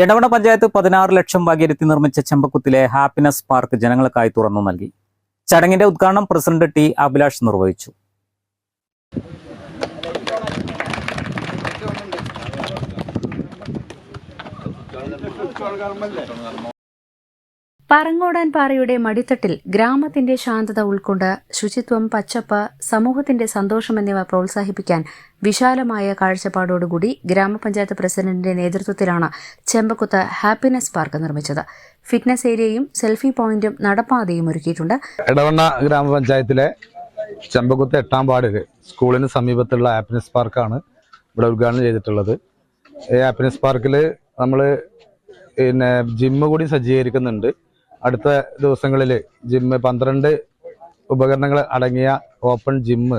എടവണ പഞ്ചായത്ത് പതിനാറ് ലക്ഷം വകയിരുത്തി നിർമ്മിച്ച ചെമ്പക്കുത്തിലെ happiness park ജനങ്ങൾക്കായി തുറന്നു നൽകി. ചടങ്ങിന്റെ ഉദ്ഘാടനം പ്രസിഡന്റ് ടി അഭിലാഷ് നിർവഹിച്ചു. പറങ്ങോടാൻ പാറയുടെ മടിത്തട്ടിൽ ഗ്രാമത്തിന്റെ ശാന്തത ഉൾക്കൊണ്ട് ശുചിത്വം പച്ചപ്പ് സമൂഹത്തിന്റെ സന്തോഷം എന്നിവ പ്രോത്സാഹിപ്പിക്കാൻ വിശാലമായ കാഴ്ചപ്പാടോടുകൂടി ഗ്രാമപഞ്ചായത്ത് പ്രസിഡന്റിന്റെ നേതൃത്വത്തിലാണ് ചെമ്പക്കുത്ത് ഹാപ്പിനെസ് പാർക്ക് നിർമ്മിച്ചത്. ഫിറ്റ്നസ് ഏരിയയും സെൽഫി പോയിന്റും നടപ്പാതയും ഒരുക്കിയിട്ടുണ്ട്. ഇടവണ്ണ ഗ്രാമപഞ്ചായത്തിലെ ചെമ്പക്കുത്ത് എട്ടാം വാർഡിൽ സ്കൂളിന് സമീപത്തുള്ള ഹാപ്പിനെസ് പാർക്കാണ് ഇവിടെ ഉദ്ഘാടനം ചെയ്തിട്ടുള്ളത്. ഈ ഹാപ്പിനെസ് പാർക്കിൽ നമ്മൾ പിന്നെ ജിമ്മ് കൂടി സജ്ജീകരിക്കുന്നുണ്ട്. അടുത്ത ദിവസങ്ങളിൽ ജിമ്മ് പന്ത്രണ്ട് ഉപകരണങ്ങൾ അടങ്ങിയ ഓപ്പൺ ജിമ്മ്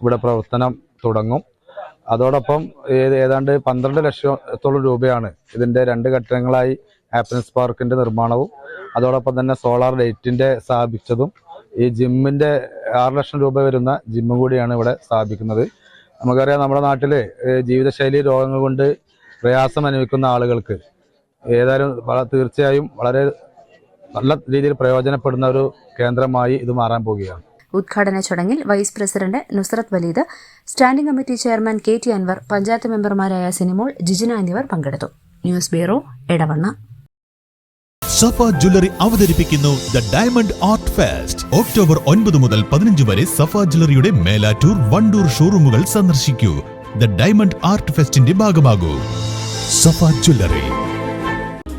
ഇവിടെ പ്രവർത്തനം തുടങ്ങും. അതോടൊപ്പം ഏത് ഏതാണ്ട് പന്ത്രണ്ട് ലക്ഷത്തോളം രൂപയാണ് ഇതിന്റെ രണ്ട് ഘട്ടങ്ങളായി ഹാപ്പിനെസ് പാർക്കിന്റെ നിർമ്മാണവും അതോടൊപ്പം തന്നെ സോളാർ ലൈറ്റിന്റെ സ്ഥാപിച്ചതും. ഈ ജിമ്മിന്റെ ആറ് ലക്ഷം രൂപ വരുന്ന ജിമ്മും കൂടിയാണ് ഇവിടെ സ്ഥാപിക്കുന്നത്. നമുക്കറിയാം നമ്മുടെ നാട്ടിൽ ജീവിതശൈലി രോഗങ്ങൾ കൊണ്ട് പ്രയാസം അനുഭവിക്കുന്ന ആളുകൾക്ക് ഏതായാലും തീർച്ചയായും വളരെ നല്ല രീതിയിൽ പ്രയോജനപ്പെടുന്ന ഒരു കേന്ദ്രമായി ഇത് മാറാൻ പോവുകയാണ്. ഉദ്ഘാടന ചടങ്ങിൽ vice president Nusrath Waleed standing committee chairman K T Anwar panchayat മെമ്പർമാരായ സിനിമോൾ ജിജിന എന്നിവർ പങ്കെടുത്തു. News bureau Edavanna. Safa jewellery അവതരിപ്പിക്കുന്നു the diamond art fest. October ഒൻപത് മുതൽ പതിനഞ്ച് വരെ സഫ ജ്വല്ലറിയുടെ മേലാറ്റൂർ വണ്ടൂർ ഷോറൂമുകൾ സന്ദർശിക്കൂ. ദ ഡയമണ്ട് ആർട്ട് ഫെസ്റ്റിന്റെ ഭാഗമാകൂ. സഫ ജ്വല്ലറി.